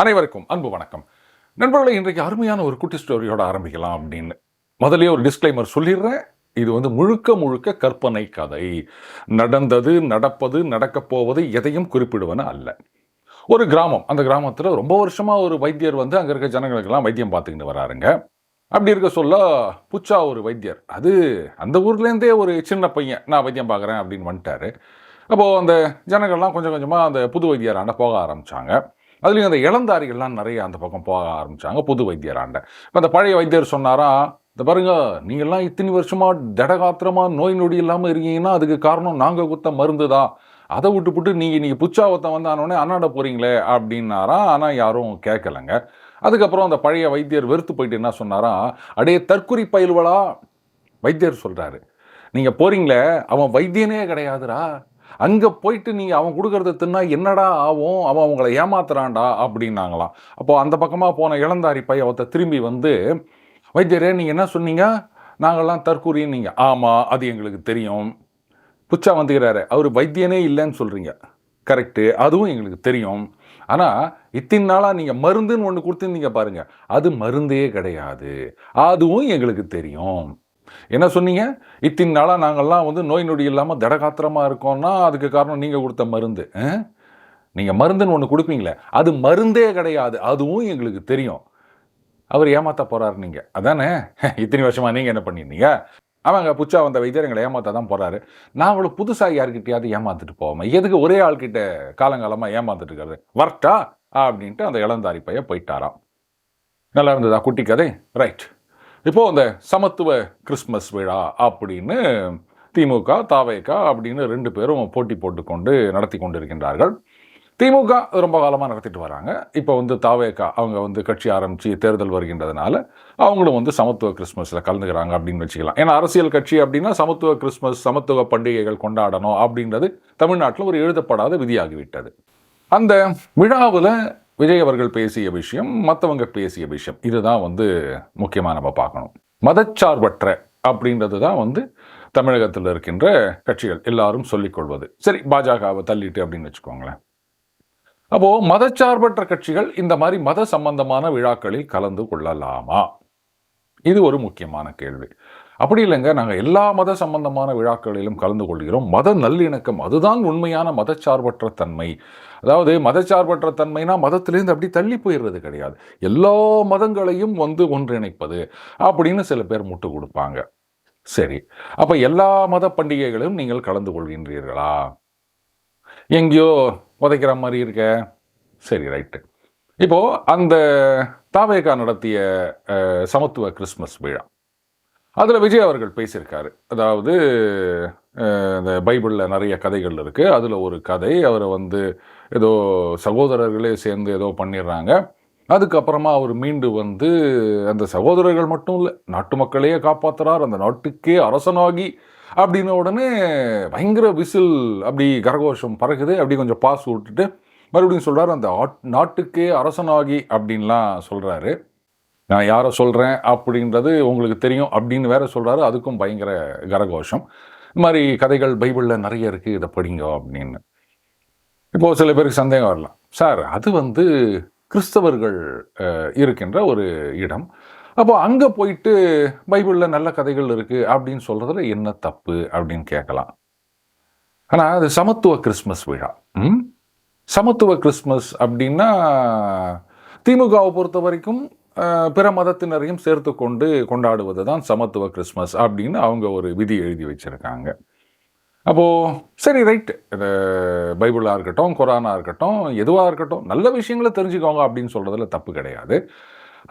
அனைவருக்கும் அன்பு வணக்கம். நண்பர்களை இன்றைக்கு அருமையான ஒரு குட்டி ஸ்டோரியோட ஆரம்பிக்கலாம் அப்படின்னு முதல்லயே ஒரு டிஸ்க்ளைமர் சொல்லிடுறேன். இது வந்து முழுக்க முழுக்க கற்பனை கதை. நடந்தது நடப்பது நடக்கப் போவது எதையும் குறிப்பிடுவன அல்ல. ஒரு கிராமம் அந்த கிராமத்தில் ரொம்ப வருஷமாக ஒரு வைத்தியர் வந்து அங்கே இருக்க ஜனங்களுக்கெல்லாம் வைத்தியம் பார்த்துக்கிட்டு வராருங்க. அப்படி இருக்க சொல்ல புச்சா ஒரு வைத்தியர். அது அந்த ஊர்லேருந்தே ஒரு சின்ன பையன் நான் வைத்தியம் பார்க்குறேன் அப்படின்னு வந்துட்டாரு. அப்போது அந்த ஜனங்கள்லாம் கொஞ்சம் கொஞ்சமாக அந்த புது வைத்தியராண்ட போக ஆரம்பித்தாங்க அதுலேயும் அந்த இளந்தாரிகள்லாம் நிறைய அந்த பக்கம் போக ஆரம்பித்தாங்க புது வைத்தியராண்ட. இப்போ அந்த பழைய வைத்தியர் சொன்னாரா இந்த பாருங்க நீங்கள்லாம் இத்தனை வருஷமாக திடகாத்திரமாக நோய் நொடி இல்லாமல் இருக்கீங்கன்னா அதுக்கு காரணம் நாங்கள் குத்த மருந்து தான். அதை விட்டு நீங்கள் நீங்கள் புச்சாவத்தை வந்தானோடனே அண்ணாட போகிறீங்களே அப்படின்னாரா ஆனால் யாரும் கேட்கலங்க. அதுக்கப்புறம் அந்த பழைய வைத்தியர் வெறுத்து போயிட்டு என்ன சொன்னாரா அடே தற்குறி பயில்வலா? வைத்தியர் சொல்கிறாரு நீங்கள் போகிறீங்களே அவன் வைத்தியனே கிடையாதுடா. அங்கே போயிட்டு நீங்கள் அவன் கொடுக்குறத தின்னா என்னடா ஆகும்? அவன் அவங்கள ஏமாத்துறான்டா அப்படின்னாங்களாம். அப்போது அந்த பக்கமாக போன இளந்தாரி பை ஒருத்தர் திரும்பி வந்து வைத்தியரே நீங்கள் என்ன சொன்னீங்க? நாங்கள்லாம் தற்கூறின்னு நீங்கள் ஆமாம் அது எங்களுக்கு தெரியும். புச்சா வந்துக்கிறாரு. அவர் வைத்தியனே இல்லைன்னு சொல்கிறீங்க கரெக்டு அதுவும் எங்களுக்கு தெரியும். ஆனால் இத்தனை நாளாக நீங்கள் மருந்துன்னு ஒன்று கொடுத்துருந்தீங்க பாருங்கள் அது மருந்தே கிடையாது. அதுவும் எங்களுக்கு தெரியும். என்ன சொன்னீங்க? இத்தின் நாளாக நாங்கள்லாம் வந்து நோய் நொடி இல்லாமல் திடகாத்திரமாக இருக்கோம்னா அதுக்கு காரணம் நீங்கள் கொடுத்த மருந்து நீங்கள் மருந்துன்னு ஒன்று கொடுப்பீங்களே அது மருந்தே கிடையாது அதுவும் எங்களுக்கு தெரியும். அவர் ஏமாத்த போகிறாரு நீங்கள் அதானே? இத்தனை வருஷமாக நீங்கள் என்ன பண்ணியிருந்தீங்க? அவங்க புச்சா வந்த வைத்தியர் எங்களை ஏமாத்த தான் நான் அவ்வளோ புதுசாக யார்கிட்டயாவது ஏமாத்துட்டு போவோம் எதுக்கு ஒரே ஆள்கிட்ட காலங்காலமாக ஏமாத்துட்டு இருக்கிறது? வரட்டா? அப்படின்ட்டு அந்த இளந்தாரி பைய போயிட்டாராம். நல்லா இருந்ததா குட்டி கதை? ரைட். இப்போது அந்த சமத்துவ கிறிஸ்மஸ் விழா அப்படின்னு திமுக தாவேகா அப்படின்னு ரெண்டு பேரும் போட்டி போட்டுக்கொண்டு நடத்தி கொண்டிருக்கின்றார்கள். திமுக ரொம்ப காலமாக நடத்திட்டு வராங்க. இப்போ வந்து தாவேக்கா அவங்க வந்து கட்சி ஆரம்பித்து தேர்தல் வருகின்றதுனால அவங்களும் வந்து சமத்துவ கிறிஸ்மஸில் கலந்துக்கிறாங்க அப்படின்னு வச்சுக்கலாம். ஏன்னா அரசியல் கட்சி அப்படின்னா சமத்துவ கிறிஸ்மஸ் சமத்துவ பண்டிகைகள் கொண்டாடணும் அப்படின்றது தமிழ்நாட்டில் ஒரு எழுதப்படாத விதியாகிவிட்டது. அந்த விழாவில் விஜய் அவர்கள் பேசிய விஷயம் மற்றவங்க பேசிய விஷயம். இதுதான் வந்து முக்கியமாக நம்ம பார்க்கணும். மதச்சார்பற்ற அப்படின்றது தான் வந்து தமிழகத்தில் இருக்கின்ற கட்சிகள் எல்லாரும் சொல்லிக்கொள்வது சரி பாஜகவை தள்ளிட்டு அப்படின்னு வச்சுக்கோங்களேன். அப்போ மதச்சார்பற்ற கட்சிகள் இந்த மாதிரி மத சம்பந்தமான விழாக்களில் கலந்து கொள்ளலாமா? இது ஒரு முக்கியமான கேள்வி. அப்படி இல்லைங்க நாங்கள் எல்லா மத சம்பந்தமான விழாக்களிலும் கலந்து கொள்கிறோம். மத நல்லிணக்கம் அதுதான் உண்மையான மதச்சார்பற்ற தன்மை. அதாவது மதச்சார்பற்ற தன்மைனா மதத்திலேருந்து அப்படி தள்ளி போயிடுறது கிடையாது. எல்லா மதங்களையும் வந்து ஒன்றிணைப்பது அப்படின்னு சில பேர் முட்டு கொடுப்பாங்க. சரி. அப்போ எல்லா மத பண்டிகைகளையும் நீங்கள் கலந்து கொள்கின்றீர்களா? எங்கேயோ உதைக்கிற மாதிரி இருக்க. சரி ரைட்டு. இப்போது அந்த தாவேகா நடத்திய சமத்துவ கிறிஸ்மஸ் விழா. அதில் விஜய் அவர்கள் பேசியிருக்காரு. அதாவது இந்த பைபிளில் நிறைய கதைகள் இருக்குது அதில் ஒரு கதை அவரை வந்து ஏதோ சகோதரர்களே சேர்ந்து ஏதோ பண்ணிடுறாங்க. அதுக்கப்புறமா அவர் மீண்டு வந்து அந்த சகோதரர்கள் மட்டும் இல்லை நாட்டு மக்களையே காப்பாற்றுறார் அந்த நாட்டுக்கே அரசனாகி அப்படின்ன உடனே பயங்கர விசில் அப்படி கரகோஷம் பறக்குது. அப்படி கொஞ்சம் பாஸ் விட்டுட்டு மறுபடியும் சொல்கிறார் அந்த ஆட்- நாட்டுக்கே அரசனாகி அப்படின்லாம் சொல்கிறாரு நான் யாரை சொல்கிறேன் அப்படின்றது உங்களுக்கு தெரியும் அப்படின்னு வேற சொல்கிறாரு அதுக்கும் பயங்கர கரகோஷம். இந்த மாதிரி கதைகள் பைபிளில் நிறைய இருக்குது இதை படிங்க அப்படின்னு. இப்போ சில பேருக்கு சந்தேகம் வரலாம். சார் அது வந்து கிறிஸ்தவர்கள் இருக்கின்ற ஒரு இடம். அப்போ அங்கே போயிட்டு பைபிளில் நல்ல கதைகள் இருக்குது அப்படின்னு சொல்கிறதுல என்ன தப்பு அப்படின்னு கேட்கலாம். ஆனால் அது சமத்துவ கிறிஸ்மஸ் விழா. ம்? சமத்துவ கிறிஸ்மஸ் அப்படின்னா திமுகவை பொறுத்த வரைக்கும் பிற மதத்தினரையும் சேர்த்து கொண்டு கொண்டாடுவது தான் சமத்துவ கிறிஸ்மஸ் அப்படின்னு அவங்க ஒரு விதி எழுதி வச்சுருக்காங்க. அப்போது சரி ரைட் இது பைபிளாக இருக்கட்டும் குரானாக இருக்கட்டும் எதுவாக இருக்கட்டும் நல்ல விஷயங்களை தெரிஞ்சுக்கோங்க அப்படின்னு சொல்கிறதுல தப்பு கிடையாது.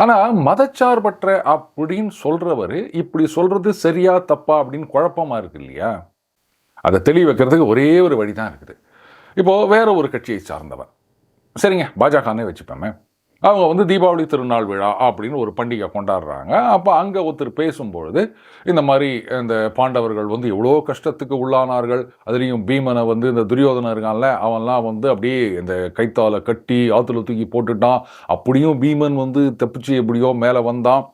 ஆனால் மதச்சார்பற்ற அப்படின்னு சொல்கிறவர் இப்படி சொல்கிறது சரியா தப்பா அப்படின்னு குழப்பமாக இருக்கு இல்லையா? அதை தெளிவு வைக்கிறதுக்கு ஒரே ஒரு வழி தான் இருக்குது. இப்போது வேற ஒரு கட்சியை சார்ந்தவர் சரிங்க பாஜகனே வச்சுப்போமே. அவங்க வந்து தீபாவளி திருநாள் விழா அப்படின்னு ஒரு பண்டிகை கொண்டாடுறாங்க. அப்போ அங்கே ஒருத்தர் பேசும்பொழுது இந்த மாதிரி இந்த பாண்டவர்கள் வந்து எவ்வளோ கஷ்டத்துக்கு உள்ளானார்கள். அதுலேயும் பீமனை வந்து இந்த துரியோதனை இருக்கான்ல அவன்லாம் வந்து அப்படியே இந்த கைத்தால கட்டி ஆற்றுல தூக்கி போட்டுட்டான். அப்படியும் பீமன் வந்து தப்பிச்சு எப்படியோ மேலே வந்தான்.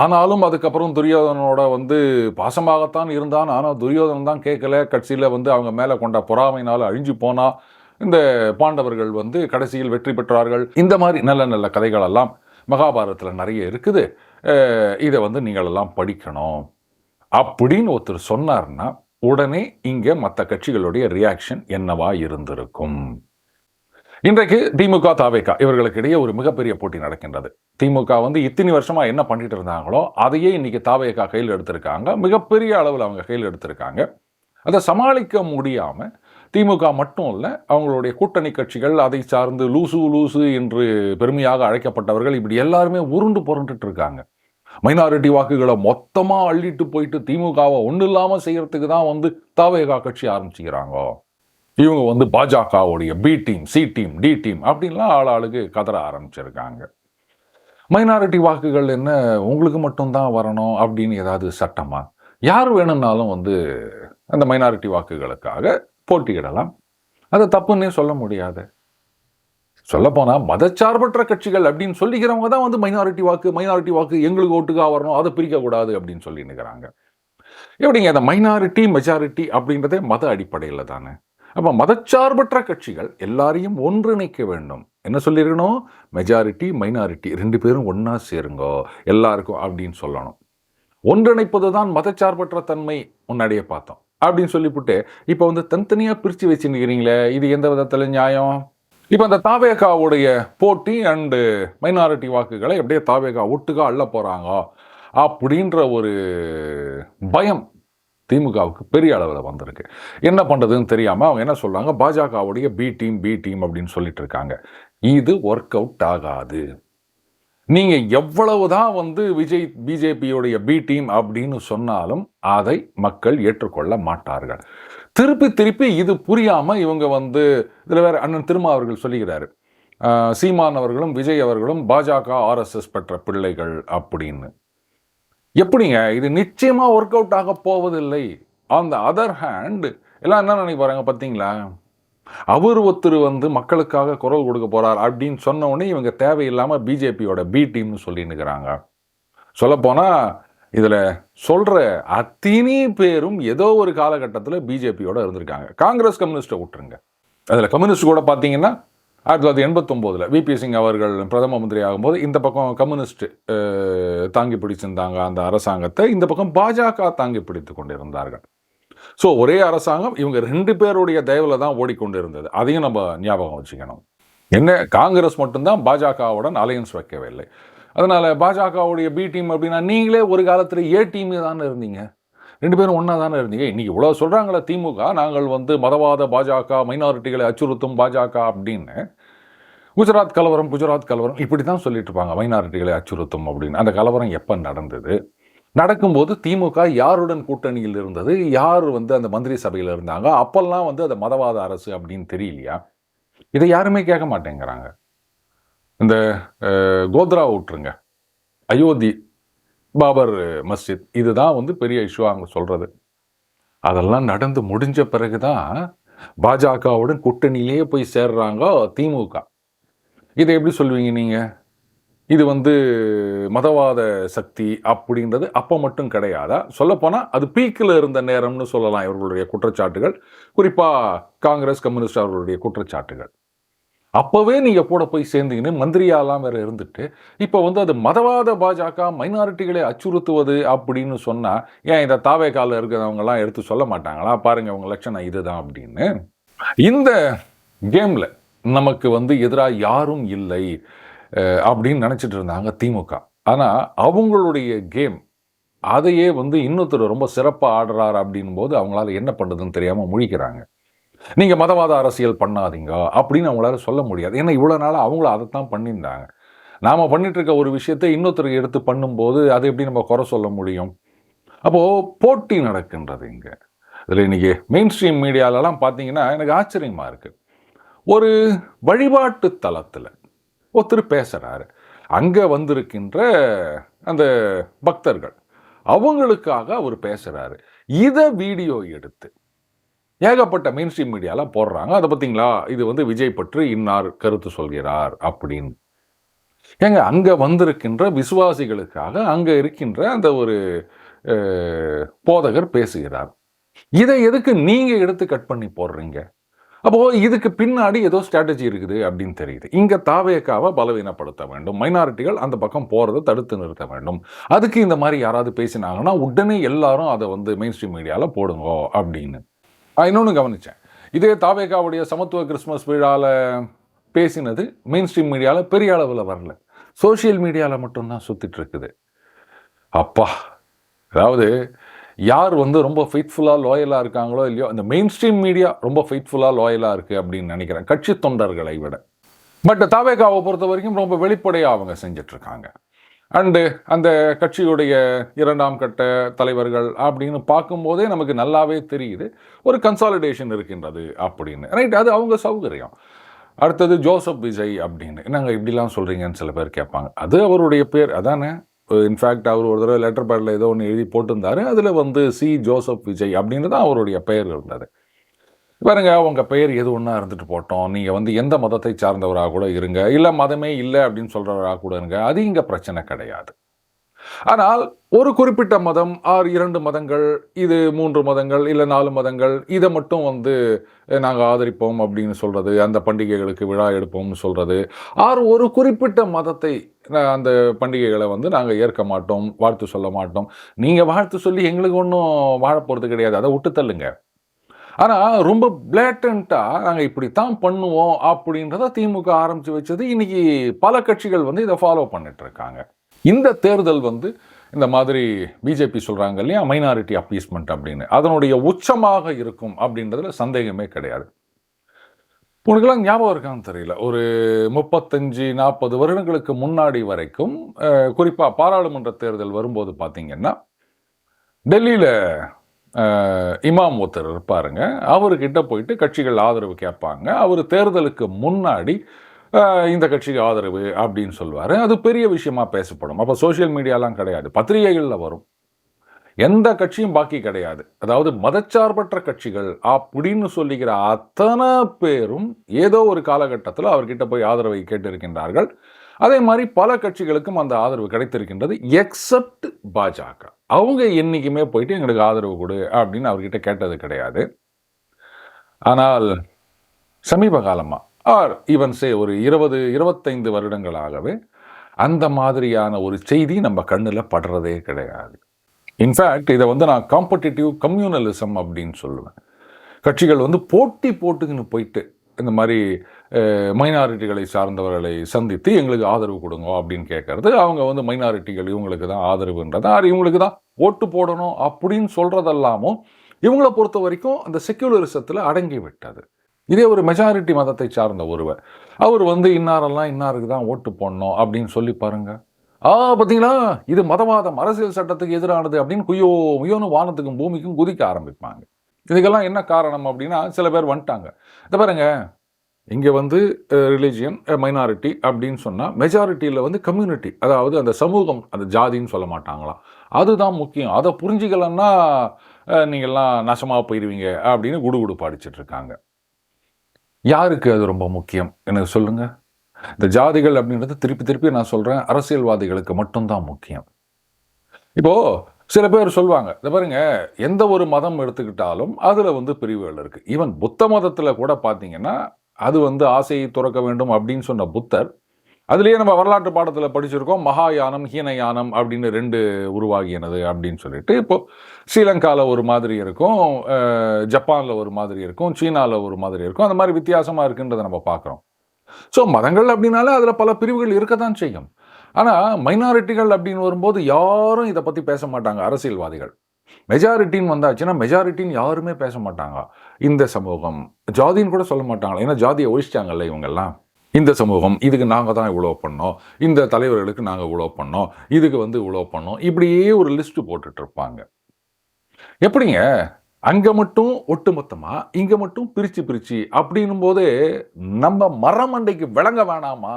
ஆனாலும் அதுக்கப்புறம் துரியோதனோட வந்து பாசமாகத்தான் இருந்தான். ஆனால் துரியோதனன் தான் கேட்கல. கட்சியில் வந்து அவங்க மேலே கொண்ட பொறாமையினால் அழிஞ்சு போனால் இந்த பாண்டவர்கள் வந்து கடைசியில் வெற்றி பெற்றார்கள். இந்த மாதிரி நல்ல நல்ல கதைகள் எல்லாம் மகாபாரதத்தில் நிறைய இருக்குது. இதை வந்து நீங்களெல்லாம் படிக்கணும். அப்படின்னு ஒருத்தர் சொன்னார்னா உடனே இங்கே மற்ற கட்சிகளுடைய ரியாக்ஷன் என்னவா இருந்திருக்கும்? இன்றைக்கு திமுக தாவேகா இவர்களுக்கு இடையே ஒரு மிகப்பெரிய போட்டி நடக்கின்றது. திமுக வந்து இத்தனை வருஷமா என்ன பண்ணிட்டு இருந்தாங்களோ அதையே இன்னைக்கு தாவேகா கையில் எடுத்திருக்காங்க. மிகப்பெரிய அளவில் அவங்க கையில் எடுத்திருக்காங்க. அதை சமாளிக்க முடியாமல் திமுக மட்டும் இல்லை அவங்களுடைய கூட்டணி கட்சிகள் அதை சார்ந்து லூசு லூசு என்று பெருமையாக அழைக்கப்பட்டவர்கள் இப்படி எல்லாருமே உருண்டு புரண்டுட்டு இருக்காங்க. மைனாரிட்டி வாக்குகளை மொத்தமாக அள்ளிட்டு போயிட்டு திமுகவை ஒன்றும் இல்லாமல் செய்கிறதுக்கு தான் வந்து தாவேகா கட்சி ஆரம்பிச்சுக்கிறாங்க? இவங்க வந்து பாஜகவுடைய B team C team D team அப்படின்லாம் ஆள் ஆளுக்கு கதற ஆரம்பிச்சிருக்காங்க. மைனாரிட்டி வாக்குகள் என்ன உங்களுக்கு மட்டும்தான் வரணும் அப்படின்னு ஏதாவது சட்டமா? யார் வேணும்னாலும் வந்து அந்த மைனாரிட்டி வாக்குகளுக்காக போட்டியிடலாம். அது தப்புன்னே சொல்ல முடியாது. சொல்லப்போனால் மதச்சார்பற்ற கட்சிகள் அப்படின்னு சொல்லிக்கிறவங்க தான் வந்து மைனாரிட்டி வாக்கு மைனாரிட்டி வாக்கு எங்களுக்கு ஓட்டுக்காக வரணும் அதை பிரிக்கக்கூடாது அப்படின்னு சொல்லி நிற்கிறாங்க எப்படிங்க அந்த மைனாரிட்டி மெஜாரிட்டி அப்படின்றதே மத அடிப்படையில் தானே? அப்போ மதச்சார்பற்ற கட்சிகள் எல்லாரையும் ஒன்றிணைக்க வேண்டும். என்ன சொல்லியிருக்கணும்? மெஜாரிட்டி மைனாரிட்டி ரெண்டு பேரும் ஒன்றா சேருங்கோ எல்லாருக்கும் அப்படின்னு சொல்லணும். ஒன்றிணைப்பது தான் மதச்சார்பற்ற தன்மை முன்னாடியே பார்த்தோம். அப்படின்னு சொல்லிவிட்டு இப்போ வந்து தனித்தனியாக பிரித்து வச்சுருக்கிறீங்களே இது எந்த விதத்தில் நியாயம்? இப்போ அந்த தாவேகாவுடைய போட்டி அண்டு மைனாரிட்டி வாக்குகளை அப்படியே தாவேகா ஒட்டுக்கா அள்ள போகிறாங்க அப்படின்ற ஒரு பயம் திமுகவுக்கு பெரிய அளவில் வந்திருக்கு. என்ன பண்ணுறதுன்னு தெரியாமல் அவங்க என்ன சொல்கிறாங்க பாஜகவுடைய பி டீம் பி டீம் அப்படின்னு சொல்லிட்டு இருக்காங்க. இது ஒர்க் அவுட் ஆகாது. நீங்கள் எவ்வளவு தான் வந்து விஜய் பிஜேபியுடைய பி டீம் அப்படின்னு சொன்னாலும் அதை மக்கள் ஏற்றுக்கொள்ள மாட்டார்கள். திருப்பி திருப்பி இது புரியாமல் இவங்க வந்து இதில் வேறு அண்ணன் திருமா அவர்கள் சொல்லுகிறாரு சீமான் அவர்களும் விஜய் அவர்களும் பாஜக ஆர்எஸ்எஸ் பெற்ற பிள்ளைகள் அப்படின்னு. எப்படிங்க? இது நிச்சயமாக ஒர்க் அவுட் ஆக போவதில்லை. ஆன் த அதர் ஹேண்ட் எல்லாம் என்ன நினைப்பாருங்க பார்த்தீங்களா அவர் ஒருத்தர் வந்து மக்களுக்காக குரல் கொடுக்க போறார் அப்படின்னு சொன்ன உடனே இவங்க தேவையில்லாமல் பிஜேபியோட பி டீம்னு சொல்லின்னுக்கிறாங்க சொல்லப்போனால் இதில் சொல்கிற அத்தினி பேரும் ஏதோ ஒரு காலகட்டத்தில் பிஜேபியோட இருந்திருக்காங்க. காங்கிரஸ் கம்யூனிஸ்ட்டை விட்டுருங்க. அதில் கம்யூனிஸ்ட் கூட பார்த்தீங்கன்னா ஆயிரத்தி தொள்ளாயிரத்தி எண்பத்தொம்போதில் விபி சிங் அவர்கள் பிரதம மந்திரி ஆகும்போது இந்த பக்கம் கம்யூனிஸ்ட் தாங்கி பிடிச்சிருந்தாங்க அந்த அரசாங்கத்தை. இந்த பக்கம் பாஜக தாங்கி பிடித்து கொண்டிருந்தார்கள். ஸோ ஒரே அரசாங்கம் இவங்க ரெண்டு பேருடைய தயவில் தான் ஓடிக்கொண்டு இருந்தது அதையும் நம்ம ஞாபகம் வச்சுக்கணும். என்ன காங்கிரஸ் மட்டும்தான் பாஜகவுடன் அலையன்ஸ் வைக்கவில்லை. அதனால் பாஜகவுடைய பி டீம் அப்படின்னா நீங்களே ஒரு காலத்தில் ஏ டீம் தானே இருந்தீங்க. ரெண்டு பேரும் ஒன்றா தானே இருந்தீங்க. இன்னைக்கு இவ்வளோ சொல்கிறாங்களே திமுக நாங்கள் வந்து மதவாத பாஜக மைனாரிட்டிகளை அச்சுறுத்தும் பாஜக அப்படின்னு. குஜராத் கலவரம் குஜராத் கலவரம் இப்படி தான் சொல்லிட்டு இருப்பாங்க. மைனாரிட்டிகளை அச்சுறுத்தும் அப்படின்னு. அந்த கலவரம் எப்போ நடந்தது? நடக்கும்போது திமுக யாருடன் கூட்டணியில் இருந்தது? யார் வந்து அந்த மந்திரி சபையில் இருந்தாங்க? அப்பெல்லாம் வந்து அது மதவாத அரசு அப்படின்னு தெரியலையா? இதை யாருமே கேட்க மாட்டேங்கிறாங்க. இந்த கோத்ரா விட்டுருங்க அயோத்தி பாபர் மஸ்ஜித். இதுதான் வந்து பெரிய இஷ்யூ அவங்க சொல்கிறது அதெல்லாம் நடந்து முடிஞ்ச பிறகு தான் பாஜகவுடன் கூட்டணியிலேயே போய் சேர்றாங்க திமுக. இதை எப்படி சொல்லுவீங்க நீங்கள் இது வந்து மதவாத சக்தி அப்படின்றது அப்போ மட்டும் கிடையாதா? சொல்லப்போனால் அது பீக்கில் இருந்த நேரம்னு சொல்லலாம் இவர்களுடைய குற்றச்சாட்டுகள். குறிப்பாக காங்கிரஸ் கம்யூனிஸ்ட் அவர்களுடைய குற்றச்சாட்டுகள். அப்போவே நீங்கள் கூட போய் சேர்ந்தீங்கன்னு மந்திரியாலாம் வேறு இருந்துட்டு இப்போ வந்து அது மதவாத பாஜக மைனாரிட்டிகளை அச்சுறுத்துவது அப்படின்னு சொன்னால் ஏன் இந்த தாவே காலில் இருக்கிறவங்கலாம் எடுத்து சொல்ல மாட்டாங்களா? பாருங்கள் அவங்க லட்சணம் இதுதான் அப்படின்னு. இந்த கேமில் நமக்கு வந்து எதிராக யாரும் இல்லை. அப்படின்னு நினச்சிட்டு இருந்தாங்க திமுக. ஆனால் அவங்களுடைய கேம் அதையே வந்து இன்னொருத்தர் ரொம்ப சிறப்பாக ஆடுறார் அப்படின் போது அவங்களால என்ன பண்ணுறதுன்னு தெரியாமல் முழிக்கிறாங்க. நீங்கள் மதவாத அரசியல் பண்ணாதீங்க அப்படின்னு அவங்களால சொல்ல முடியாது. ஏன்னா இவ்வளோ நாளாக அவங்களும் அதைத்தான் பண்ணியிருந்தாங்க. நாம் பண்ணிகிட்ருக்க ஒரு விஷயத்தை இன்னொருத்தருக்கு எடுத்து பண்ணும்போது அது எப்படி நம்ம குறை சொல்ல முடியும்? அப்போது போட்டி நடக்கின்றது இங்கே. இதில் இன்றைக்கி மெயின் ஸ்ட்ரீம் மீடியாலலாம் பார்த்தீங்கன்னா எனக்கு ஆச்சரியமாக இருக்குது ஒரு வழிபாட்டு தலத்தில் ஒருத்தர் பேசுகிறாரு அங்கே வந்திருக்கின்ற அந்த பக்தர்கள் அவங்களுக்காக அவர் பேசுகிறாரு இதை வீடியோ எடுத்து ஏகப்பட்ட மெயின் ஸ்ட்ரீம் மீடியாலாம் போடுறாங்க. அதை பார்த்தீங்களா இது வந்து விஜய் பற்றி இன்னார் கருத்து சொல்கிறார் அப்படின்னு. ஏங்க அங்கே வந்திருக்கின்ற விசுவாசிகளுக்காக அங்கே இருக்கின்ற அந்த ஒரு போதகர் பேசுகிறார். இதை எதுக்கு நீங்கள் எடுத்து கட் பண்ணி போடுறீங்க? அப்போது இதுக்கு பின்னாடி ஏதோ ஸ்ட்ராட்டஜி இருக்குது அப்படின்னு தெரியுது. இங்கே தாவேக்காவை பலவீனப்படுத்த வேண்டும். மைனாரிட்டிகள் அந்த பக்கம் போகிறத தடுத்து நிறுத்த வேண்டும். அதுக்கு இந்த மாதிரி யாராவது பேசினாங்கன்னா உடனே எல்லாரும் அதை வந்து மெயின் ஸ்ட்ரீம் மீடியாவில் போடுங்க அப்படின்னு. இன்னொன்று கவனித்தேன் கவனிச்சேன். இதே தாவேக்காவுடைய சமத்துவ கிறிஸ்மஸ் விழாவில் பேசினது மெயின் ஸ்ட்ரீம் மீடியாவில் பெரிய அளவில் வரல. சோஷியல் மீடியாவில் மட்டும்தான் சுற்றிட்டு இருக்குது. அப்பா அதாவது யார் வந்து ரொம்ப ஃபெய்த்ஃபுல்லாக லாயலாக இருக்காங்களோ இல்லையோ அந்த மெயின் ஸ்ட்ரீம் மீடியா ரொம்ப ஃபெய்த்ஃபுல்லாக லாயலாக இருக்குது அப்படின்னு நினைக்கிறேன். கட்சி தொண்டர்களை விட. பட் தாவேகாவை பொறுத்த வரைக்கும் ரொம்ப வெளிப்படையாக அவங்க செஞ்சுட்டு இருக்காங்க. அண்டு அந்த கட்சியுடைய இரண்டாம் கட்ட தலைவர்கள் அப்படின்னு பார்க்கும்போதே நமக்கு நல்லாவே தெரியுது. ஒரு கன்சாலிடேஷன் இருக்கின்றது அப்படின்னு. ரைட் அது அவங்க சௌகரியம். அடுத்தது ஜோசப் விஜய் அப்படின்னு. என்னங்க இப்படிலாம் சொல்கிறீங்கன்னு சில பேர் கேட்பாங்க. அது அவருடைய பேர். அதானே? இன்ஃபேக்ட் அவர் ஒரு தடவை லெட்டர் பேடில் ஏதோ ஒன்று எழுதி போட்டிருந்தாரு. அதில் வந்து சி ஜோசப் விஜய் அப்படின்னு தான் அவருடைய பெயர் இருந்தது பாருங்க உங்கள் பெயர் எது ஒன்றா இருந்துட்டு போட்டோம். நீங்கள் வந்து எந்த மதத்தை சார்ந்தவராக கூட இருங்க. இல்லை மதமே இல்லை அப்படின்னு சொல்கிறவராக கூட இருங்க. அது இங்கே பிரச்சனை கிடையாது. ஆனால் ஒரு குறிப்பிட்ட மதம் ஆறு இரண்டு மதங்கள் இது மூன்று மதங்கள் இல்லை நாலு மதங்கள் இதை மட்டும் வந்து நாங்கள் ஆதரிப்போம் அப்படின்னு சொல்கிறது அந்த பண்டிகைகளுக்கு விழா எடுப்போம்னு சொல்கிறது ஆறு ஒரு குறிப்பிட்ட மதத்தை அந்த பண்டிகைகளை வந்து நாங்கள் ஏற்க மாட்டோம் வாழ்த்து சொல்ல மாட்டோம். நீங்கள் வாழ்த்து சொல்லி எங்களுக்கு ஒன்றும் வாழ போகிறது கிடையாது அதை விட்டு தள்ளுங்க. ஆனால் ரொம்ப பிளேட்டண்ட்டாக நாங்கள் இப்படித்தான் பண்ணுவோம் அப்படின்றத திமுக ஆரம்பித்து வச்சது இன்றைக்கி பல கட்சிகள் வந்து இதை ஃபாலோ பண்ணிட்டு இருக்காங்க. இந்த தேர்தல் வந்து இந்த மாதிரி பிஜேபி சொல்கிறாங்க இல்லையா? மைனாரிட்டி அப்பீஸ்மெண்ட் அப்படின்னு. அதனுடைய உச்சமாக இருக்கும் அப்படின்றதுல சந்தேகமே கிடையாது. உனக்கெல்லாம் ஞாபகம் இருக்கான்னு தெரியல. ஒரு முப்பத்தஞ்சு நாற்பது வருடங்களுக்கு முன்னாடி வரைக்கும் குறிப்பாக பாராளுமன்ற தேர்தல் வரும்போது பார்த்தீங்கன்னா டெல்லியில் இமாம் ஒருத்தர் இருப்பாருங்க. அவர்கிட்ட போயிட்டு கட்சிகள் ஆதரவு கேட்பாங்க. அவர் தேர்தலுக்கு முன்னாடி இந்த கட்சிக்கு ஆதரவு அப்படின்னு சொல்லுவார் அது பெரிய விஷயமா பேசப்படும். அப்போ சோஷியல் மீடியாலாம் கிடையாது. பத்திரிகைகளில் வரும். எந்த கட்சியும் பாக்கி கிடையாது. அதாவது மதச்சார்பற்ற கட்சிகள் அப்படின்னு சொல்லிக்கிற அத்தனை பேரும் ஏதோ ஒரு காலகட்டத்தில் அவர்கிட்ட போய் ஆதரவை கேட்டிருக்கின்றார்கள். அதே மாதிரி பல கட்சிகளுக்கும் அந்த ஆதரவு கிடைத்திருக்கின்றது எக்ஸப்ட் பாஜக. அவங்க என்னைக்குமே போயிட்டு எங்களுக்கு ஆதரவு கொடு அப்படின்னு அவர்கிட்ட கேட்டது கிடையாது. ஆனால் சமீப காலமாக ஆர் ஈவன் சே ஒரு இருபது இருபத்தைந்து வருடங்களாகவே அந்த மாதிரியான ஒரு செய்தி நம்ம கண்ணில் படுறதே கிடையாது. இன்ஃபேக்ட் இதை வந்து நான் காம்படிட்டிவ் கம்யூனலிசம் அப்படின்னு சொல்லுவேன். கட்சிகள் வந்து போட்டி போட்டுக்கின்னு போயிட்டு இந்த மாதிரி மைனாரிட்டிகளை சார்ந்தவர்களை சந்தித்து எங்களுக்கு ஆதரவு கொடுங்க அப்படின்னு கேட்கறது அவங்க வந்து மைனாரிட்டிகள் இவங்களுக்கு தான் ஆதரவுன்றது ஆர் இவங்களுக்கு தான் ஓட்டு போடணும் அப்படின்னு சொல்கிறதெல்லாமும் இவங்களை பொறுத்த வரைக்கும் அந்த செக்யூலரிசத்தில் அடங்கி விட்டது. இதே ஒரு மெஜாரிட்டி மதத்தை சார்ந்த ஒருவர். அவர் வந்து இன்னாரெல்லாம் இன்னாருக்கு தான் ஓட்டு போடணும் அப்படின்னு சொல்லி பாருங்க. ஆ பார்த்தீங்களா இது மதவாதம் அரசியல் சட்டத்துக்கு எதிரானது அப்படின்னு குயோ முயோன்னு வானத்துக்கும் பூமிக்கும் குதிக்க ஆரம்பிப்பாங்க. இதுக்கெல்லாம் என்ன காரணம் அப்படின்னா சில பேர் வந்துட்டாங்க. இதை பாருங்க. இங்கே வந்து ரிலீஜியன் மைனாரிட்டி அப்படின்னு சொன்னால் மெஜாரிட்டியில் வந்து கம்யூனிட்டி அதாவது அந்த சமூகம் அந்த ஜாதின்னு சொல்ல மாட்டாங்களாம் அதுதான் முக்கியம். அதை புரிஞ்சிக்கலன்னா நீங்கள்லாம் நாசமாக போயிடுவீங்க அப்படின்னு குடுகுடு படிச்சிட்டுருக்காங்க யாருக்கு அது ரொம்ப முக்கியம்? எனக்கு சொல்லுங்கள் இந்த ஜாதிகள் அப்படின்றது திருப்பி திருப்பி நான் சொல்கிறேன் அரசியல்வாதிகளுக்கு மட்டும்தான் முக்கியம். இப்போ சில பேர் சொல்லுவாங்க இந்த பாருங்க எந்த ஒரு மதம் எடுத்துக்கிட்டாலும் அதில் வந்து பிரிவுகள் இருக்குது ஈவன் புத்த மதத்தில் கூட பார்த்தீங்கன்னா அது வந்து ஆசையை துறக்க வேண்டும் அப்படின்னு சொன்ன புத்தர் அதுலேயே நம்ம வரலாற்று பாடத்தில் படிச்சிருக்கோம் மகாயானம் ஹீனயானம் அப்படின்னு ரெண்டு உருவாகினது அப்படின்னு சொல்லிட்டு இப்போ ஸ்ரீலங்காவில் ஒரு மாதிரி இருக்கும் ஜப்பானில் ஒரு மாதிரி இருக்கும் சீனாவில் ஒரு மாதிரி இருக்கும் அந்த மாதிரி வித்தியாசமாக இருக்குன்றதை நம்ம பார்க்குறோம். ஸோ மதங்கள் அப்படின்னாலே அதில் பல பிரிவுகள் இருக்க தான் செய்யும். ஆனால் மைனாரிட்டிகள் அப்படின்னு வரும்போது யாரும் இதை பற்றி பேச மாட்டாங்க அரசியல்வாதிகள். மெஜாரிட்டின்னு வந்தாச்சுன்னா மெஜாரிட்டின்னு யாருமே பேச மாட்டாங்க இந்த சமூகம். ஜாதின்னு கூட சொல்ல மாட்டாங்களா ஏன்னா ஜாதியை ஒழிச்சிட்டாங்கல்ல இவங்கெல்லாம். இந்த சமூகம் இதுக்கு நாங்கள் தான் இவ்வளோ பண்ணோம். இந்த தலைவர்களுக்கு நாங்கள் இவ்வளோ பண்ணோம். இதுக்கு வந்து இவ்வளோ பண்ணோம். இப்படியே ஒரு லிஸ்ட்டு போட்டுட்டு இருப்பாங்க. எப்படிங்க? அங்கே மட்டும் ஒட்டுமொத்தமாக இங்கே மட்டும் பிரித்து பிரித்து அப்படின்னும் போது நம்ம மரமண்டைக்கு விளங்க வேணாமா?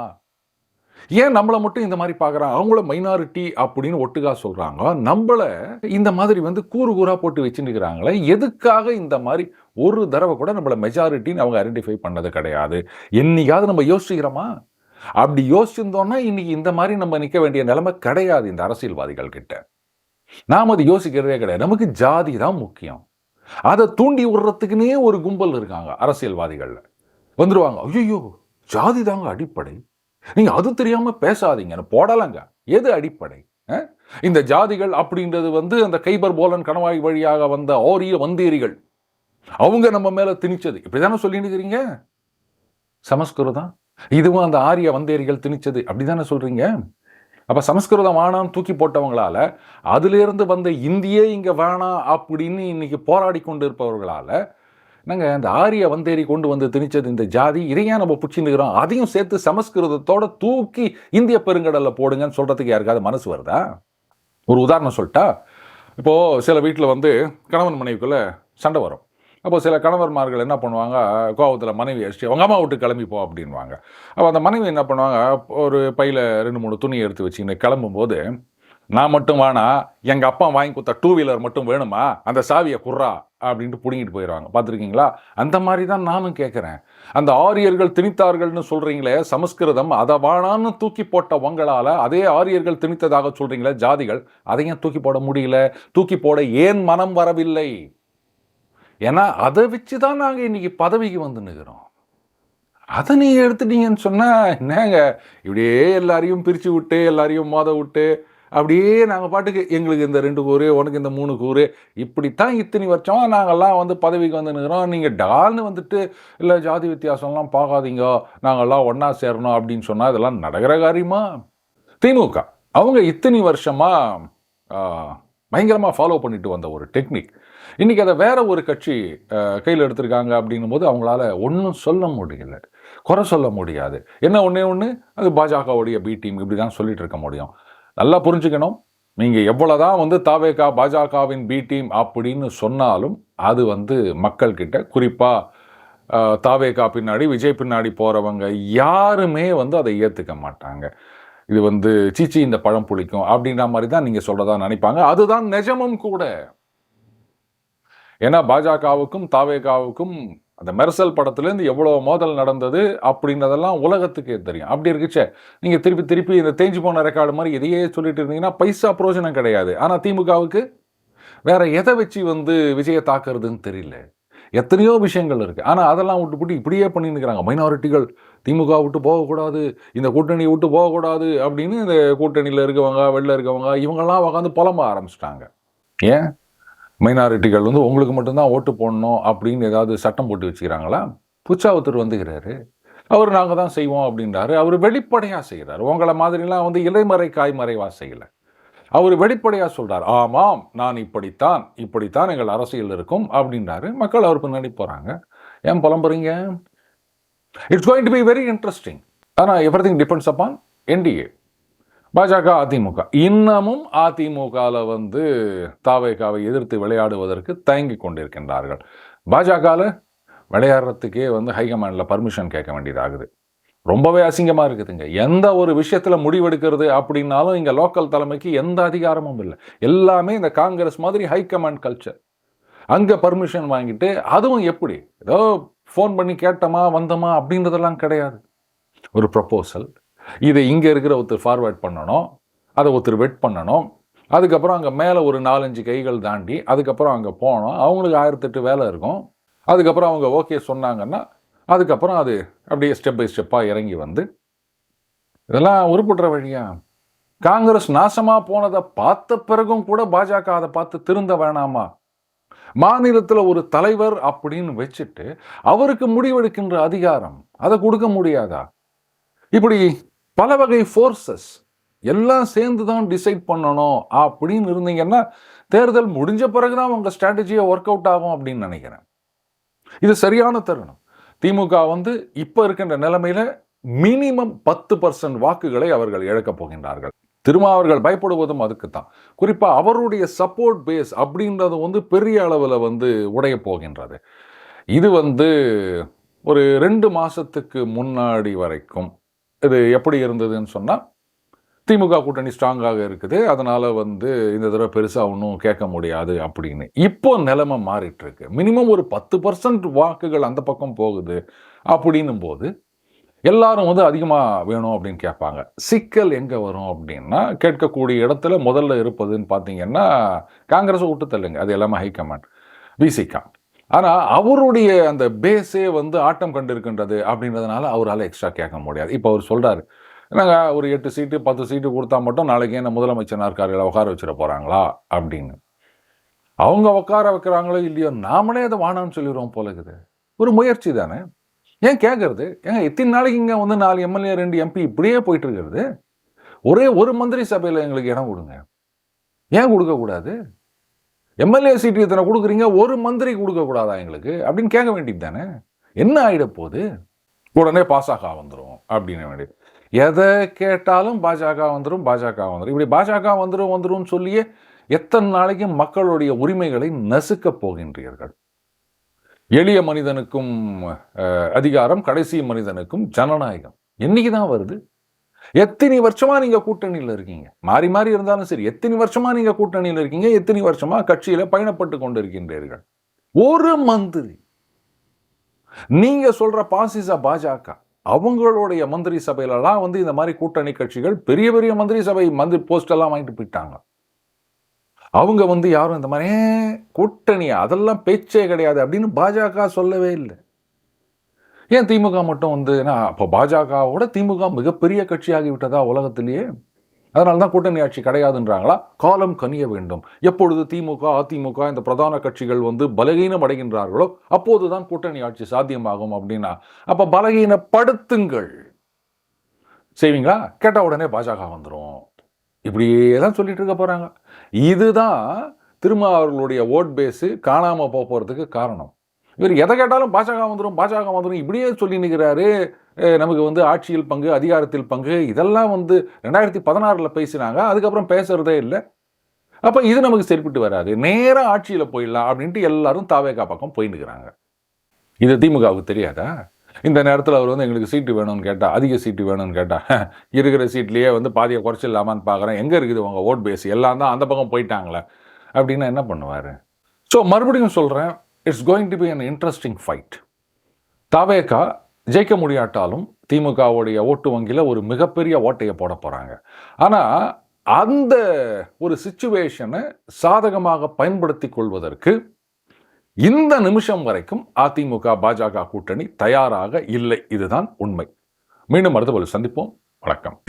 ஏன் நம்மளை மட்டும் இந்த மாதிரி பார்க்குறாங்க அவங்கள மைனாரிட்டி அப்படின்னு ஒட்டுக்கா சொல்கிறாங்க நம்மளை இந்த மாதிரி வந்து கூறு கூறாக போட்டு வச்சுருக்கிறாங்களே எதுக்காக இந்த மாதிரி ஒரு தடவை கூட நம்மள மெஜாரிட்டின்னு அவங்க ஐடென்டிஃபை பண்ணது கிடையாது? என்னைக்காவது நம்ம யோசிக்கிறோமா அப்படி யோசிச்சிருந்தோம்னா இன்னைக்கு இந்த மாதிரி நம்ம நிற்க வேண்டிய நிலைமை கிடையாது இந்த அரசியல்வாதிகள் கிட்ட நாம் அது யோசிக்கிறதே கிடையாது. நமக்கு ஜாதி தான் முக்கியம். அதை தூண்டி விடுறதுக்குன்னே ஒரு கும்பல் இருக்காங்க அரசியல்வாதிகளில். வந்துடுவாங்க ஐயோ ஜாதி தாங்க அடிப்படை. நீங்கள் அது தெரியாமல் பேசாதீங்க. போடலைங்க. எது அடிப்படை? இந்த ஜாதிகள் அப்படின்றது வந்து அந்த கைபர் போலன் கணவாய் வழியாக வந்த ஓரிய வந்தேரிகள். அவங்க நம்ம மேலே திணிச்சது. இப்படி தானே சொல்லிட்டுக்கிறீங்க சமஸ்கிருதம். இதுவும் அந்த ஆரிய வந்தேரிகள் திணிச்சது. அப்படி தானே சொல்கிறீங்க அப்போ சமஸ்கிருதம் வேணாம் தூக்கி போட்டவங்களால அதிலிருந்து வந்த இந்தியே இங்கே வேணாம் அப்படின்னு இன்னைக்கு போராடி கொண்டு இருப்பவர்களால் நாங்கள் அந்த ஆரிய வந்தேரி கொண்டு வந்து திணிச்சது இந்த ஜாதி? இதையே நம்ம பிடிச்சிருக்கிறோம் அதையும் சேர்த்து சமஸ்கிருதத்தோட தூக்கி இந்திய பெருங்கடலில் போடுங்கன்னு சொல்கிறதுக்கு யாருக்காவது மனசு வருதா? ஒரு உதாரணம் சொல்லிட்டா இப்போது சில வீட்டில் வந்து கணவன் மனைவிக்குள்ளே சண்டை வரும். அப்போ சில கணவர்மார்கள் என்ன பண்ணுவாங்க கோவத்தில் மனைவி அடிச்சு அவங்க அம்மா விட்டு கிளம்பி போ அப்படின்வாங்க அப்போ அந்த மனைவி என்ன பண்ணுவாங்க ஒரு பையில் ரெண்டு மூணு துணி எடுத்து வச்சுக்கின்னு கிளம்பும்போது நான் மட்டும் வேணா எங்கள் அப்பா வாங்கி கொடுத்த டூ வீலர் மட்டும் வேணுமா? அந்த சாவியை குர்றா அப்படின்ட்டு பிடுங்கிட்டு போயிடுவாங்க. பார்த்துருக்கீங்களா? அந்த மாதிரி தான் நானும் கேட்குறேன். அந்த ஆரியர்கள் திணித்தார்கள்னு சொல்கிறீங்களே சமஸ்கிருதம் அதை வானான்னு தூக்கி போட்ட உங்களால் அதே ஆரியர்கள் திணித்ததாக சொல்கிறீங்களே ஜாதிகள் அதையும் தூக்கி போட முடியல? தூக்கி போட ஏன் மனம் வரவில்லை? ஏன்னா அதை வச்சு தான் நாங்கள் இன்றைக்கி பதவிக்கு வந்து நிற்கிறோம் அதை நீங்கள் எடுத்துட்டீங்கன்னு சொன்னால் என்னங்க? இப்படியே எல்லாரையும் பிரித்து விட்டு எல்லாரையும் மோத விட்டு அப்படியே நாங்கள் பாட்டுக்கு எங்களுக்கு இந்த ரெண்டு கூறு உனக்கு இந்த மூணு கூறு இப்படித்தான் இத்தனை வருஷம் நாங்கள்லாம் வந்து பதவிக்கு வந்து நிற்கிறோம் நீங்கள் டால்னு வந்துட்டு இல்லை ஜாதி வித்தியாசம்லாம் பார்க்காதீங்க நாங்கள்லாம் ஒன்றா சேரணும் அப்படின்னு சொன்னால் இதெல்லாம் நடக்கிற காரியமா? திமுக அவங்க இத்தனை வருஷமாக பயங்கரமாக ஃபாலோ பண்ணிட்டு வந்த ஒரு டெக்னிக் இன்றைக்கி அதை வேற ஒரு கட்சி கையில் எடுத்திருக்காங்க அப்படின்னும் போது அவங்களால ஒன்றும் சொல்ல முடியல. குறை சொல்ல முடியாது. என்ன ஒன்றே ஒன்று அது பாஜகவுடைய பி டீம் இப்படி தான் சொல்லிட்டு இருக்க முடியும். நல்லா புரிஞ்சுக்கணும். நீங்கள் எவ்வளோதான் வந்து தாவேகா பாஜகவின் பி டீம் அப்படின்னு சொன்னாலும் அது வந்து மக்கள்கிட்ட குறிப்பாக தாவேகா பின்னாடி விஜய் பின்னாடி போகிறவங்க யாருமே வந்து அதை ஏற்றுக்க மாட்டாங்க. இது வந்து சீச்சி இந்த பழம் புளிக்கும் அப்படின்ற மாதிரி தான் நீங்கள் சொல்கிறதா நினைப்பாங்க. அதுதான் நிஜமும் கூட. ஏன்னா பாஜகவுக்கும் தாவேகாவுக்கும் அந்த மெர்சல் படத்துலேருந்து எவ்வளோ மோதல் நடந்தது அப்படின்றதெல்லாம் உலகத்துக்கே தெரியும். அப்படி இருக்குச்சே. நீங்கள் திருப்பி திருப்பி இந்த தேஞ்சு போன ரெக்கார்டு மாதிரி இதையே சொல்லிட்டு இருந்தீங்கன்னா பைசா பிரோஜனம் கிடையாது. ஆனால் திமுகவுக்கு வேற எதை வச்சு வந்து விஜயை தாக்குறதுன்னு தெரியல. எத்தனையோ விஷயங்கள் இருக்குது ஆனால் அதெல்லாம் விட்டு போட்டு இப்படியே பண்ணியிருக்கிறாங்க மைனாரிட்டிகள் திமுக விட்டு போகக்கூடாது இந்த கூட்டணியை விட்டு போகக்கூடாது அப்படின்னு இந்த கூட்டணியில் இருக்கவங்க வெளில இருக்கவங்க இவங்கெல்லாம் உட்காந்து புலம்ப ஆரம்பிச்சிட்டாங்க. ஏன்? மைனாரிட்டிகள் வந்து உங்களுக்கு மட்டும்தான் ஓட்டு போடணும் அப்படின்னு ஏதாவது சட்டம் போட்டு வச்சுக்கிறாங்களா? புச்சாவத்தர் வந்துக்கிறாரு. அவர் நாங்கள் தான் செய்வோம் அப்படின்றாரு. அவர் வெளிப்படையாக செய்கிறார் உங்களை மாதிரிலாம் வந்து இலைமறை காய்மறைவாக செய்யலை அவர் வெளிப்படையாக சொல்கிறார் ஆமாம் நான் இப்படித்தான் இப்படித்தான் எங்கள் அரசியல் இருக்கும் அப்படின்றாரு. மக்கள் அவர் பின்னாடி போகிறாங்க ஏன் புலம்புறீங்க? It's going to be very interesting ஆனால் everything depends upon NDA BJP AIADMK. இன்னமும் அதிமுகவில் வந்து தாவைக்காவை எதிர்த்து விளையாடுவதற்கு தயங்கி கொண்டிருக்கின்றார்கள். பாஜகவில் விளையாடுறதுக்கே வந்து ஹைகமாண்டில் பர்மிஷன் கேட்க வேண்டியதாகுது. ரொம்பவே அசிங்கமாக இருக்குதுங்க. எந்த ஒரு விஷயத்தில் முடிவெடுக்கிறது அப்படின்னாலும் இங்கே லோக்கல் தலைமைக்கு எந்த அதிகாரமும் இல்லை. எல்லாமே இந்த காங்கிரஸ் மாதிரி ஹைகமாண்ட் கல்ச்சர் அங்கே பர்மிஷன் வாங்கிட்டு அதுவும் எப்படி? ஏதோ ஃபோன் பண்ணி கேட்டோமா வந்தோமா அப்படின்றதெல்லாம் கிடையாது. ஒரு ப்ரப்போசல் இதை இங்கே இருக்கிற ஒருத்தர் ஃபார்வேர்ட் பண்ணணும் அதை ஒருத்தர் வெட் பண்ணணும். அதுக்கப்புறம் அங்கே மேலே ஒரு நாலஞ்சு கைகள் தாண்டி அதுக்கப்புறம் அங்கே போனோம் அவங்களுக்கு ஆயிரத்தெட்டு வேலை இருக்கும். அதுக்கப்புறம் அவங்க ஓகே சொன்னாங்கன்னா அதுக்கப்புறம் அது அப்படியே ஸ்டெப் பை ஸ்டெப்பாக இறங்கி வந்து இதெல்லாம் உருப்புடுற வழியா? காங்கிரஸ் நாசமா போனதை பார்த்த பிறகும் கூட பாஜக அதை பார்த்து திருந்த வேணாமா? மாநிலத்தில் ஒரு தலைவர் அப்படின்னு வச்சுட்டு அவருக்கு முடிவெடுக்கின்ற அதிகாரம் அதை கொடுக்க முடியாதா? இப்படி பல வகை ஃபோர்ஸஸ் எல்லாம் சேர்ந்து தான் டிசைட் பண்ணணும் அப்படின்னு இருந்தீங்கன்னா தேர்தல் முடிஞ்ச பிறகுதான் உங்கள் ஸ்ட்ராட்டஜியை ஒர்க் அவுட் ஆகும் அப்படின்னு நினைக்கிறேன். இது சரியான தருணம். திமுக வந்து இப்போ இருக்கின்ற நிலைமையில மினிமம் பத்து பர்சன்ட் வாக்குகளை அவர்கள் இழக்கப் போகின்றார்கள். திருமாவர்கள் பயப்படுவதும் அதுக்கு தான் குறிப்பாக அவருடைய சப்போர்ட் பேஸ் அப்படின்றது வந்து பெரிய அளவில் வந்து உடைய போகின்றது. இது வந்து ஒரு ரெண்டு மாதத்துக்கு முன்னாடி வரைக்கும் இது எப்படி இருந்ததுன்னு சொன்னால் திமுக கூட்டணி ஸ்ட்ராங்காக இருக்குது. அதனால் வந்து இந்த தடவை பெருசாக ஒன்றும் கேட்க முடியாது அப்படின்னு. இப்போ நிலைமை மாறிட்டுருக்கு. மினிமம் ஒரு பத்து பர்சன்ட் வாக்குகள் அந்த பக்கம் போகுது அப்படின்னும் போது எல்லாரும் வந்து அதிகமாக வேணும் அப்படின்னு கேட்பாங்க. சிக்கல் எங்கே வரும் அப்படின்னா கேட்கக்கூடிய இடத்துல முதல்ல இருப்பதுன்னு பார்த்தீங்கன்னா காங்கிரஸை விட்டு தள்ளுங்க. அது எல்லாமே ஹைகமாண்ட் விசிகா ஆனால் அவருடைய அந்த பேஸே வந்து ஆட்டம் கண்டிருக்கின்றது அப்படின்றதுனால அவரால் எக்ஸ்ட்ரா கேட்க முடியாது. இப்போ அவர் சொல்கிறாரு நாங்கள் ஒரு எட்டு சீட்டு பத்து சீட்டு கொடுத்தா மட்டும் நாளைக்கு என்ன முதலமைச்சர் நாற்காலியில் உட்கார வச்சிட போகிறாங்களா அப்படின்னு. அவங்க உட்கார வைக்கிறாங்களோ இல்லையோ நாமளே அதை வானான்னு சொல்லிடுவோம் போல இருக்குது. ஒரு முயற்சி தானே. ஏன் கேட்கறது ஏங்க எத்தனை நாளைக்கு இங்கே வந்து நாலு எம்எல்ஏ ரெண்டு எம்பி இப்படியே போயிட்டு இருக்கிறது? ஒரே ஒரு மந்திரி சபையில் எங்களுக்கு இடம் கொடுங்க. ஏன் கொடுக்கக்கூடாது? எம்எல்ஏ சீட்டு இத்தனை கொடுக்குறீங்க? ஒரு மந்திரி கொடுக்கக்கூடாதா எங்களுக்கு? அப்படின்னு கேட்க வேண்டியது தானே? என்ன ஆகிட போகுது உடனே பாசக வந்துடும் அப்படின்னு வேண்டியது. எதை கேட்டாலும் பாஜக வந்துடும் பாஜக வந்துடும் இப்படி பாஜக வந்துடும் வந்துடும் சொல்லியே எத்தனை நாளைக்கு மக்களுடைய உரிமைகளை நசுக்கப் போகின்றீர்கள்? எளிய மனிதனுக்கும் அதிகாரம் கடைசி மனிதனுக்கும் ஜனநாயகம். என்னைக்கு தான் வருது? எத்தனை வருஷமா நீங்க கூட்டணியில் இருக்கீங்க? மாறி மாறி இருந்தாலும் சரி எத்தனை வருஷமா நீங்க கூட்டணியில் இருக்கீங்க? எத்தனை வருஷமா கட்சியில பயணப்பட்டு கொண்டு இருக்கின்றீர்கள் ஒரு மந்திரி. நீங்க சொல்ற பாசிச பாஜக அவங்களுடைய மந்திரி சபையிலலாம் வந்து இந்த மாதிரி கூட்டணி கட்சிகள் பெரிய பெரிய மந்திரி சபை மந்திரி போஸ்ட் எல்லாம் வாங்கிட்டு போயிட்டாங்க. அவங்க வந்து யாரும் இந்த மாதிரி கூட்டணி அதெல்லாம் பேச்சே கிடையாது அப்படின்னு பாஜக சொல்லவே இல்லை. ஏன் திமுக மட்டும் வந்து என்ன அப்போ பாஜகவோட திமுக மிகப்பெரிய கட்சியாகி விட்டதா உலகத்திலேயே? அதனால தான் கூட்டணி ஆட்சி கிடையாதுன்றாங்களா? காலம் கனிய வேண்டும். எப்பொழுது திமுக அதிமுக இந்த பிரதான கட்சிகள் வந்து பலகீனம் அடைகின்றார்களோ அப்போது தான் கூட்டணி ஆட்சி சாத்தியமாகும் அப்படின்னா அப்போ பலகீனப்படுத்துங்கள். செய்வீங்களா? கேட்ட உடனே பாஜக வந்துடும் இப்படியே தான் சொல்லிட்டு இருக்க போகிறாங்க இதுதான் திரும்ப அவர்களுடைய ஓட் பேஸு காணாமல் போக போகிறதுக்கு காரணம். இவர் எதை கேட்டாலும் பாஜக வந்துடும் பாஜக வந்துடும் இப்படியே சொல்லி நிற்கிறாரு நமக்கு வந்து ஆட்சியில் பங்கு அதிகாரத்தில் பங்கு இதெல்லாம் வந்து ரெண்டாயிரத்தி பதினாறில் பேசினாங்க அதுக்கப்புறம் பேசுகிறதே இல்லை. அப்போ இது நமக்கு சரிப்பட்டு வராது. நேராக ஆட்சியில் போயிடலாம் அப்படின்ட்டு எல்லாரும் தாவேகா பக்கம் போயின்னுக்கிறாங்க இது திமுகவுக்கு தெரியாதா? இந்த நேரத்தில் அவர் வந்து எங்களுக்கு சீட்டு வேணும்னு கேட்டால் அதிக சீட்டு வேணும்னு கேட்டால் இருக்கிற சீட்லேயே வந்து பாதியை குறைச்சிடலாமான்னு பார்க்குறேன் எங்கே இருக்குது உங்கள் ஓட் பேஸ்? எல்லாம் தான் அந்த பக்கம் போயிட்டாங்களே. அப்படின்னா என்ன பண்ணுவார்? ஸோ மறுபடியும் சொல்கிறேன் it's going to be an interesting fight TVK ஜெயிக்க முடியாட்டாலும் திமுகவுடைய ஓட்டு வங்கியில் ஒரு மிகப்பெரிய ஓட்டையை போட போகிறாங்க ஆனால் அந்த ஒரு சுச்சுவேஷனை சாதகமாக பயன்படுத்தி கொள்வதற்கு இந்த நிமிஷம் வரைக்கும் அதிமுக பாஜக கூட்டணி தயாராக இல்லை. இதுதான் உண்மை. மீண்டும் அடுத்த சந்திப்போம். வணக்கம்.